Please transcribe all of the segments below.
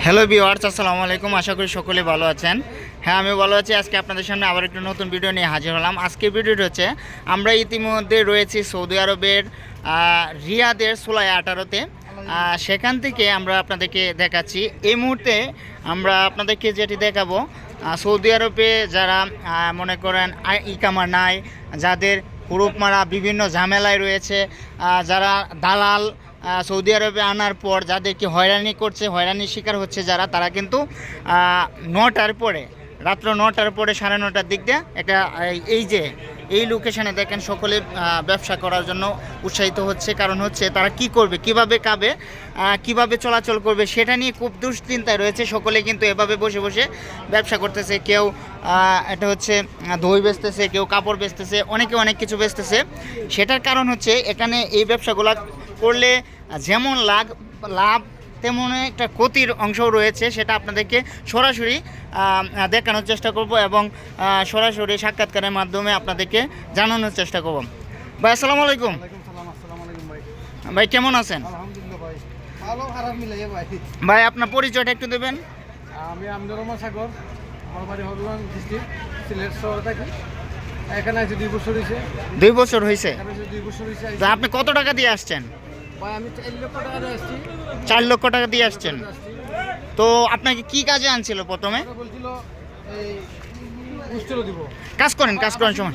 Hello viewers আসসালামু আলাইকুম। আশা করি সকলে ভালো আছেন। হ্যাঁ আমি ভালো আছি। আজকে আপনাদের সামনে আবার একটা নতুন ভিডিও নিয়ে হাজির হলাম। আজকের ভিডিওটি হচ্ছে, আমরা ইতিমধ্যে রয়েছি সৌদি আরবের রিয়াদের সোলাই আঠারোতে। সেখান থেকে আমরা আপনাদেরকে দেখাচ্ছি। এই মুহূর্তে আমরা আপনাদেরকে যেটি দেখাবো সৌদি আরবে যারা মনে করেন ইকামা নাই, যাদের হুরুপ মারা বিভিন্ন ঝামেলায় রয়েছে যারা দালাল সৌদি আরবে আনার পর যাদেরকে হয়রানি করছে হয়রানির শিকার হচ্ছে যারা তারা কিন্তু নটার পরে রাত্র নটার পরে সাড়ে নটার দিক দিয়ে একটা এই- যে এই লোকেশনে দেখেন সকলে ব্যবসা করার জন্য উৎসাহিত হচ্ছে। কারণ হচ্ছে তারা কি করবে কীভাবে আহ, কীভাবে চলাচল করবে সেটা নিয়ে খুব দুশ্চিন্তায় রয়েছে। সকলে কিন্তু এভাবে বসে বসে ব্যবসা করতেছে। কেউ এটা হচ্ছে দই বেচতেছে কেউ কাপড় বেচতেছে অনেকে অনেক কিছু বেচতেছে। সেটার কারণ হচ্ছে এখানে এই ব্যবসাগুলো করলে যেমন লাভ লাভ তেমন একটা ক্ষতির অংশও রয়েছে সেটা আপনাদেরকে সরাসরি দেখানোর চেষ্টা করব এবং সরাসরি সাক্ষাৎকারের মাধ্যমে আপনাদেরকে জানানোর চেষ্টা করব। ভাই আসসালামু আলাইকুম। ভাই। ভাই কেমন আছেন? ভাই আপনার পরিচয়টা একটু দেবেন। আমি আমদুর রহমান সাগর আমার বাড়ি হবিগঞ্জ ডিস্ট্রিক্ট সিলেট শহরে থাকি। এখানে আছে দুই বছর হয়েছে দুই বছর হয়েছে দুই বছর হয়েছে আপনি কত টাকা দিয়ে আসছেন? চার লক্ষ টাকা দিয়ে আসছি। চার লক্ষ টাকা দিয়ে আসছেন? তো আপনাকে কি কাজে আনছিল প্রথমে? কাজ করেন কাজ করেন সময়।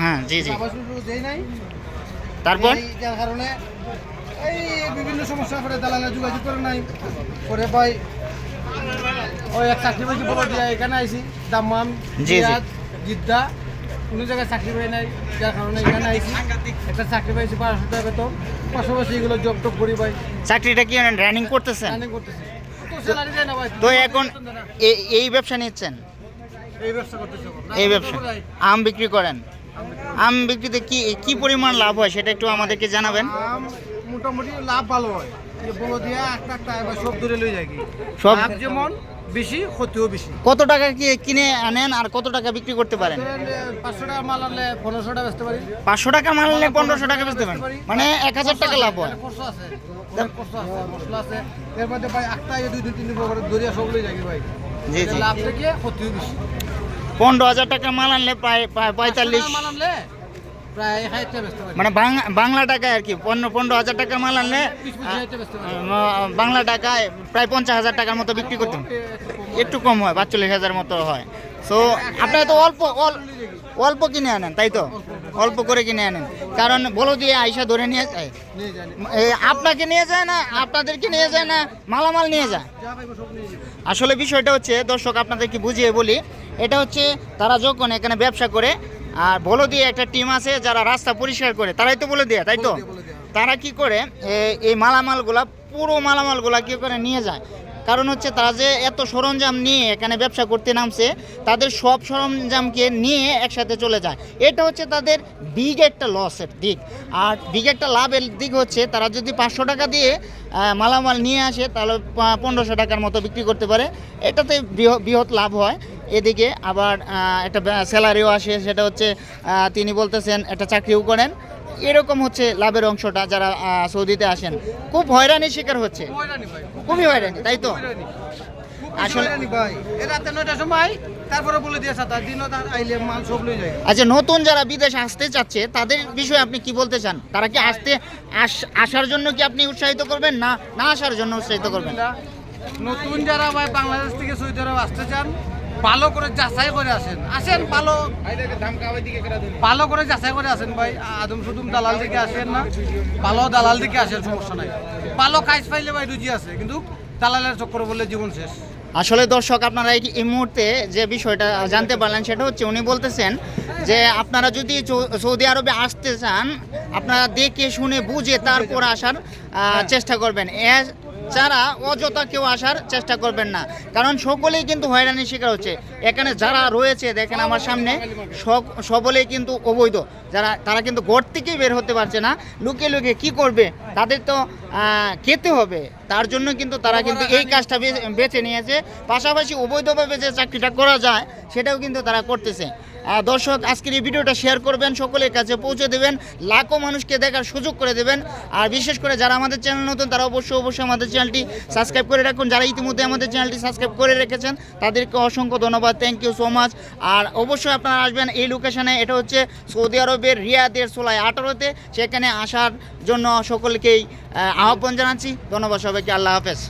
হ্যাঁ জি জি। তারপর? এই যার কারণে এই বিভিন্ন সমস্যা করে দালালে যোগাযোগ করে নাই। করে ভাই ওই এক চাকরি বাকরি বড় দিয়া এখানে আইছি। দাম্মাম জিদ্দা কোনো জায়গায় চাকরি পাই নাই যার কারণে এখানে আইছি। একটা চাকরি পাইছি বারোশো টাকা বেতন পাশাপাশি এগুলো জব টব করি ভাই। চাকরিটা কি রানিং করতেছেন? রানিং করতেছি। তো স্যালারি দেয় না ভাই তো এখন এ- এই ব্যবসা নিচ্ছেন? এই ব্যবসা করতেছি এখন। এই ব্যবসা। আম বিক্রি করেন? আম বিক্রিতে কি কি পরিমাণ লাভ হয় সেটা একটু আমাদেরকে জানাবেন। আম মোটামুটি লাভ ভালো হয়। যে দিয়া একটা একটা এবার সব দূরে লই যায় কি। সব- লাভ যেমন বেশি ক্ষতিও বেশি। কত টাকা কি কিনে আনেন আর কত টাকা বিক্রি করতে পারেন? পাঁচশো টাকা মাল আনলে পনেরোশো টাকা বেচতে পারি। পাঁচশো টাকা মাল নিলে পনেরোশো টাকা বেচতে পারেন। মানে এক হাজার টাকা লাভ হয়। আছে মশলা আছে। এর মধ্যে ভাই এই দুই দুই তিন করে দরিয়া সব লই যায় ভাই। জি, জি। লাভ থেকে ক্ষতিও বেশি। পনেরো হাজার টাকা মাল আনলে প্রায় পঁয়তাল্লিশ। মাল আনলে প্রায় মানে বাংলা টাকায় আর কি পনেরো পনেরো হাজার টাকা মাল আনলে বাংলা টাকায় প্রায় পঞ্চাশ হাজার টাকার মতো বিক্রি করতে হয়। একটু কম হয় পাঁচচল্লিশ হাজার মতো হয়। সো আপনারা তো অল্প অল্প কিনে আনেন তাই তো? অল্প করে কিনে আনেন। কারণ বলো দিয়ে আইসা ধরে নিয়ে যায়। আপনাকে নিয়ে যায় না আপনাদেরকে নিয়ে যায় না মালামাল নিয়ে যায়। আসলে বিষয়টা হচ্ছে দর্শক আপনাদেরকে বুঝিয়ে বলি এটা হচ্ছে তারা যখন এখানে ব্যবসা করে আর বলো দিয়ে একটা টিম আছে যারা রাস্তা পরিষ্কার করে তারাই তো বলে দেয় তাই তো। তারা কি করে এই মালামালগুলা পুরো মালামালগুলা কি করে নিয়ে যায়? কারণ হচ্ছে তারা যে এত সরঞ্জাম নিয়ে এখানে ব্যবসা করতে নামছে তাদের সব সরঞ্জামকে নিয়ে একসাথে চলে যায়। এটা হচ্ছে তাদের বিগ একটা লসের দিক। আর বিগ একটা লাভের দিক হচ্ছে তারা যদি পাঁচশো টাকা দিয়ে মালামাল নিয়ে আসে তাহলে পনেরোশো টাকার মতো বিক্রি করতে পারে। এটাতে বৃহ- বৃহৎ লাভ হয়। এদিকে আবার একটা স্যালারিও আসে সেটা হচ্ছে তিনি বলতেছেন একটা চাকরিও করেন। এরকম হচ্ছে লাভের অংশটা যারা সৌদিতে আসেন। খুব হয়রানির শিকার হচ্ছে। খুবই হয়রানি তাই তো? আসলে- রাতে নয়টার সময় তারপরে বলে দিয়ে সাত দিনও তার আইলে মাল সব লই যায়। আচ্ছা নতুন যারা বিদেশ আসতে চাচ্ছে তাদের বিষয়ে আপনি কি বলতে চান? তারা কি আসতে আস- আসার জন্য কি আপনি উৎসাহিত করবেন না না আসার জন্য উৎসাহিত করবেন? নতুন যারা বাংলাদেশ থেকে সৌদি আরব আসতে চান ভালো করে যাচাই করে আসেন। আসেন ভালো ভালো করে যাচাই করে আসেন ভাই। আদম সুদুম দালাল দিকে আসেন না। ভালো দালাল দিকে আসেন, সমস্যা নাই। ভালো কাজ পাইলে ভাই রুজি আছে, কিন্তু দালালের চক্কর বললে জীবন শেষ। আসলে দর্শক, আপনারা এই মুহূর্তে যে বিষয়টা জানতে পারলেন, সেটা হচ্ছে উনি বলতেছেন যে আপনারা যদি সৌদি আরবে আসতে চান, আপনারা দেখে শুনে বুঝে তারপর আসার চেষ্টা করবেন। এছাড়া অযথা কেউ আসার চেষ্টা করবেন না। কারণ সকলেই কিন্তু হয়রানির শিকার হচ্ছে। এখানে যারা রয়েছে, দেখেন আমার সামনে, সক- সকলেই কিন্তু অবৈধ। যারা, তারা কিন্তু ঘর থেকেই বের হতে পারছে না। লুকিয়ে লুকিয়ে কি করবে? তাদের তো খেতে হবে। তার জন্য কিন্তু তারা কিন্তু এই কাজটা বেছে নিয়েছে। পাশাপাশি অবৈধভাবে যে চাকরিটা করা যায়, সেটাও কিন্তু তারা করতেছে। দর্শক, আজকের এই ভিডিওটা শেয়ার করবেন, সকলের কাছে পৌঁছে দেবেন, লাখো মানুষকে দেখার সুযোগ করে দেবেন। আর বিশেষ করে যারা আমাদের চ্যানেল নতুন, তারা অবশ্যই অবশ্যই আমাদের চ্যানেলটি সাবস্ক্রাইব করে রাখুন। যারা ইতিমধ্যে আমাদের চ্যানেলটি সাবস্ক্রাইব করে রেখেছেন, তাদেরকে অসংখ্য ধন্যবাদ। থ্যাংক ইউ সো মাচ আর অবশ্যই আপনারা আসবেন এই লোকেশানে এটা হচ্ছে সৌদি আরবের রিয়াদের সোলাই আঠারোতে, সেখানে আসার জন্য সকলকেই আহ্বান জানাচ্ছি। ধন্যবাদ সবাইকে, আল্লাহ হাফেজ।